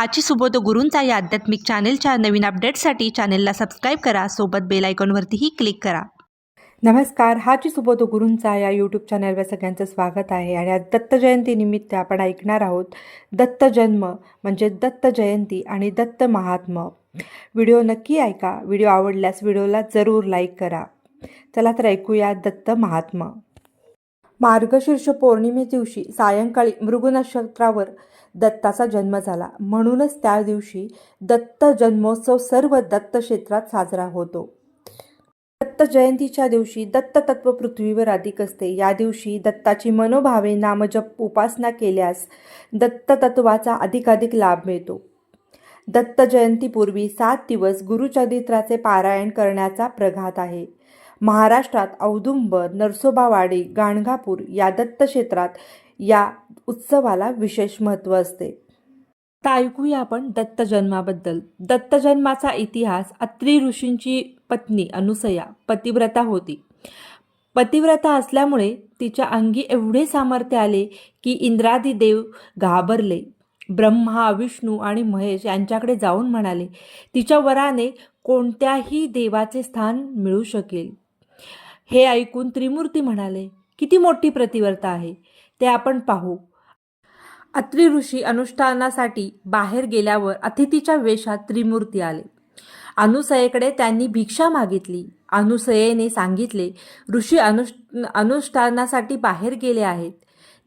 हाची सुबोध गुरूंचा या आध्यात्मिक चॅनेलच्या नवीन अपडेट्ससाठी चॅनेलला सबस्क्राईब करा. सोबत बेल आयकॉनवरतीही क्लिक करा. नमस्कार. हाची सुबोध गुरूंचा या यूट्यूब चॅनलवर सगळ्यांचं स्वागत आहे आणि आज दत्त जयंतीनिमित्त आपण ऐकणार आहोत दत्त जन्म म्हणजे दत्त जयंती आणि दत्त महात्म. व्हिडिओ नक्की ऐका. व्हिडिओ आवडल्यास व्हिडिओला जरूर लाईक करा. चला तर ऐकूया दत्त महात्मा. मार्गशीर्ष पौर्णिमे दिवशी सायंकाळी मृग नक्षत्रावर दत्ताचा जन्म झाला. म्हणूनच त्या दिवशी दत्त जन्मोत्सव सर्व दत्त क्षेत्रात साजरा होतो. दत्त जयंतीच्या दिवशी दत्त तत्व पृथ्वीवर अधिक असते. या दिवशी दत्ताची मनोभावे नामजप उपासना केल्यास दत्त तत्वाचा अधिकाधिक लाभ मिळतो. दत्त जयंतीपूर्वी सात दिवस गुरुचरित्राचे पारायण करण्याचा प्रघात आहे. महाराष्ट्रात औदुंबर नरसोबावाडी गाणगापूर या दत्त क्षेत्रात या उत्सवाला विशेष महत्त्व असते. आता ऐकूया आपण दत्त जन्माबद्दल दत्त जन्माचा इतिहास अत्री ऋषींची पत्नी अनुसया पतिव्रता होती. पतिव्रता असल्यामुळे तिच्या अंगी एवढे सामर्थ्य आले की इंद्रादी देव घाबरले. ब्रह्मा विष्णू आणि महेश यांच्याकडे जाऊन म्हणाले तिच्या वराने कोणत्याही देवाचे स्थान मिळू शकेल. हे ऐकून त्रिमूर्ती म्हणाले किती मोठी प्रतिवर्ता आहे. ते आपण पाहू. अत्रि ऋषी अनुष्ठानासाठी बाहेर गेल्यावर अतिथीच्या वेशात त्रिमूर्ती आले. अनुसयेकडे त्यांनी भिक्षा मागितली. अनुसयेने सांगितले ऋषी अनुष् अनुष्ठानासाठी बाहेर गेले आहेत.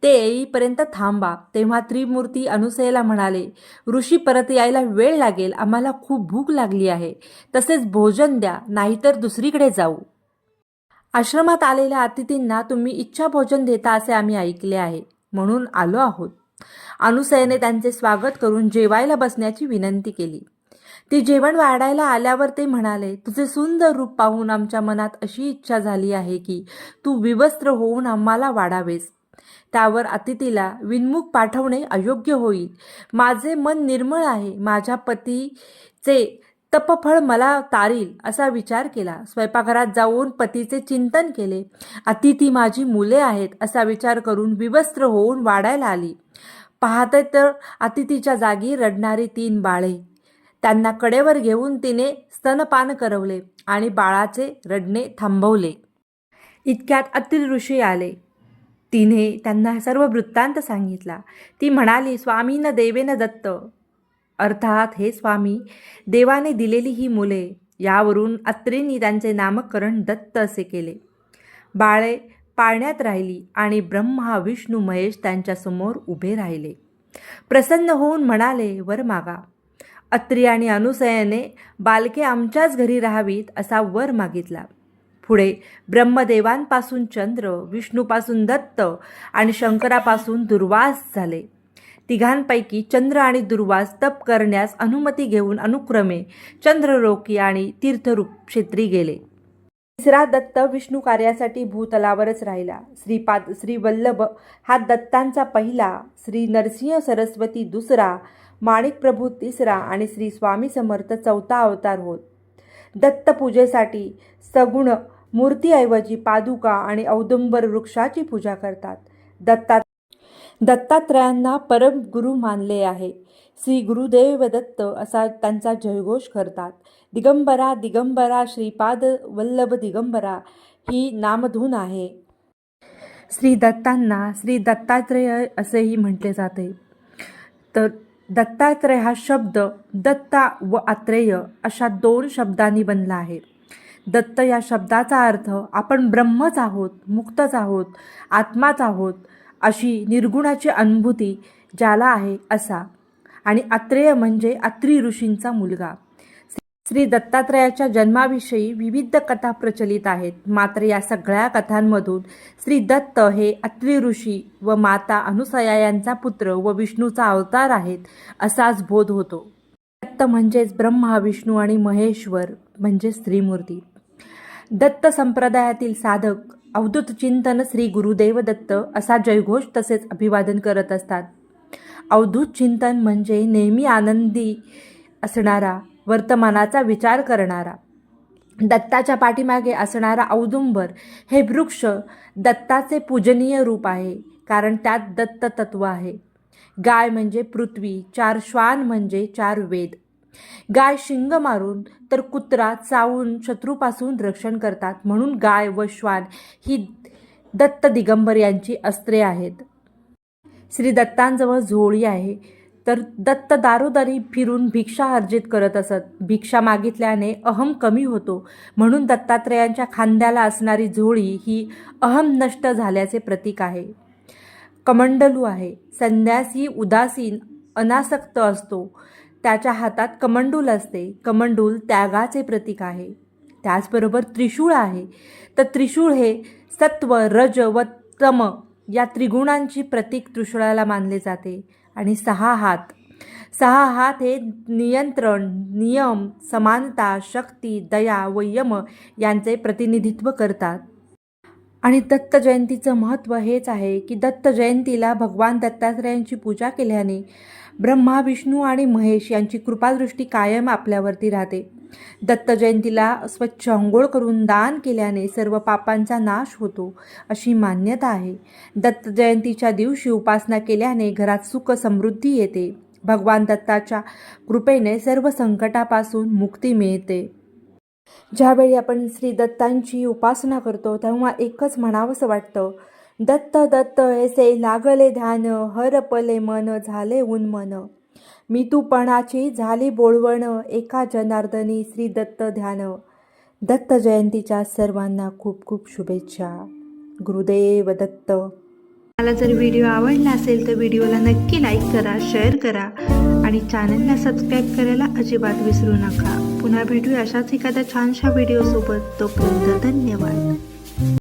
ते येईपर्यंत थांबा. तेव्हा त्रिमूर्ती अनुसयेला म्हणाले ऋषी परत यायला वेळ लागेल. आम्हाला खूप भूक लागली आहे. तसेच भोजन द्या नाहीतर दुसरीकडे जाऊ. आश्रमात आलेल्या अतिथींना तुम्ही इच्छा भोजन देता असे आम्ही ऐकले आहे म्हणून आलो आहोत. अनुसयने त्यांचे स्वागत करून जेवायला बसण्याची विनंती केली. ती जेवण वाढायला आल्यावर ते म्हणाले तुझे सुंदर रूप पाहून आमच्या मनात अशी इच्छा झाली आहे की तू विवस्त्र होऊन आम्हाला वाढावेस. त्यावर अतिथीला विनमुख पाठवणे अयोग्य होईल. माझे मन निर्मळ आहे. माझ्या पतीचे तपफळ मला तारील असा विचार केला. स्वयंपाकघरात जाऊन पतीचे चिंतन केले. अतिथी माझी मुले आहेत असा विचार करून विवस्त्र होऊन वाढायला आली. पाहते तर अतिथीच्या जागी रडणारी तीन बाळे. त्यांना कडेवर घेऊन तिने स्तनपान करवले आणि बाळाचे रडणे थांबवले. इतक्यात अतिल ऋषी आले. तिने त्यांना सर्व वृत्तांत सांगितला. ती म्हणाली स्वामीन देवेन दत्त अर्थात हे स्वामी देवाने दिलेली ही मुले यावरून अत्रींनी त्यांचे नामकरण दत्त असे केले. बाळे पाळण्यात राहिली आणि ब्रह्मा विष्णू महेश त्यांच्यासमोर उभे राहिले. प्रसन्न होऊन म्हणाले वर मागा. अत्री आणि अनुसयाने बालके आमच्याच घरी राहावीत असा वर मागितला. पुढे ब्रह्मदेवांपासून चंद्र विष्णूपासून दत्त आणि शंकरापासून दुर्वास झाले. तिघांपैकी चंद्र आणि दुर्वास तप करण्यास अनुमती घेऊन अनुक्रमे चंद्रलोकी आणि तीर्थरूप क्षेत्री गेले. तिसरा दत्त विष्णू कार्यासाठी भूतलावरच राहिला. श्रीपाद श्रीवल्लभ हा दत्तांचा पहिला श्री नरसिंह सरस्वती दुसरा माणिकप्रभू तिसरा आणि श्री स्वामी समर्थ चौथा अवतार होत. दत्तपूजेसाठी सगुण मूर्तीऐवजी पादुका आणि औदुंबर वृक्षाची पूजा करतात. दत्ता दत्तात्रयांना परम गुरु मानले आहे. श्री गुरुदेव दत्त असा त्यांचा जयघोष करतात. दिगंबरा दिगंबरा श्रीपाद वल्लभ दिगंबरा ही नामधून आहे. श्री दत्तांना श्री दत्तात्रेय असेही म्हटले जाते. तर दत्तात्रय हा शब्द दत्ता व आत्रेय अशा दोन शब्दांनी बनला आहे. दत्त या शब्दाचा अर्थ आपण ब्रह्मच आहोत मुक्तच आहोत आत्माच आहोत अशी निर्गुणाची अनुभूती ज्याला आहे असा. आणि आत्रेय म्हणजे अत्री ऋषींचा मुलगा. श्री दत्तात्रयाच्या जन्माविषयी विविध कथा प्रचलित आहेत. मात्र या सगळ्या कथांमधून श्री दत्त हे अत्री ऋषी व माता अनुसया यांचा पुत्र व विष्णूचा अवतार आहेत असाच बोध होतो. दत्त म्हणजेच ब्रह्मा विष्णू आणि महेश्वर म्हणजे स्त्रीमूर्ती. दत्त संप्रदायातील साधक अवधूत चिंतन श्री गुरुदेव दत्त असा जयघोष तसेच अभिवादन करत असतात. अवधूत चिंतन म्हणजे नेहमी आनंदी असणारा वर्तमानाचा विचार करणारा. दत्ताच्या पाठीमागे असणारा औदुंबर हे वृक्ष दत्ताचे पूजनीय रूप आहे कारण त्यात दत्त तत्व आहे. गाय म्हणजे पृथ्वी चार श्वान म्हणजे चार वेद. गाय शिंग मारून तर कुत्रा चावून शत्रूपासून रक्षण करतात म्हणून गाय व श्वान ही दत्त दिगंबर यांची अस्त्रे आहेत. श्री दत्तांजवळ झोळी आहे. तर दत्त दारोदारी फिरून भिक्षा अर्जित करत असत. भिक्षा मागितल्याने अहम कमी होतो. म्हणून दत्तात्रेयांच्या खांद्याला असणारी झोळी ही अहम नष्ट झाल्याचे प्रतीक आहे. कमंडलू आहे. संन्यासी उदासीन अनासक्त असतो. त्याच्या हातात कमंडूल असते. कमंडूल त्यागाचे प्रतीक आहे. त्याचबरोबर त्रिशूळ आहे. तर त्रिशूळ हे सत्व रज व तम या त्रिगुणांची प्रतीक त्रिशूळाला मानले जाते. आणि सहा हात. सहा हात हे नियंत्रण नियम समानता शक्ती दया व यम यांचे प्रतिनिधित्व करतात. आणि दत्त जयंतीचं महत्त्व हेच आहे की दत्त जयंतीला भगवान दत्तात्रेयांची पूजा केल्याने ब्रह्मा विष्णू आणि महेश यांची कृपादृष्टी कायम आपल्यावरती राहते. दत्त जयंतीला स्वच्छ अंघोळ करून दान केल्याने सर्व पापांचा नाश होतो अशी मान्यता आहे. दत्त जयंतीच्या दिवशी उपासना केल्याने घरात सुख समृद्धी येते. भगवान दत्ताच्या कृपेने सर्व संकटापासून मुक्ती मिळते. ज्यावेळी आपण श्री दत्तांची उपासना करतो तेव्हा एकच म्हणावंसं वाटतं दत्त दत्त ऐसे लागले ध्यान हरपले मन झाले उन्मन मी तूपणाची झाली बोळवण एका जनार्दनी श्री दत्त ध्यान. दत्त जयंतीच्या सर्वांना खूप खूप शुभेच्छा. गुरुदेव दत्त. मला जर व्हिडिओ आवडला असेल तर व्हिडिओला नक्की लाईक करा शेअर करा आणि चॅनलला सबस्क्राईब करायला अजिबात विसरू नका. पुन्हा भेटूया अशाच एखाद्या छानशा व्हिडिओसोबत. तोपर्यंत धन्यवाद.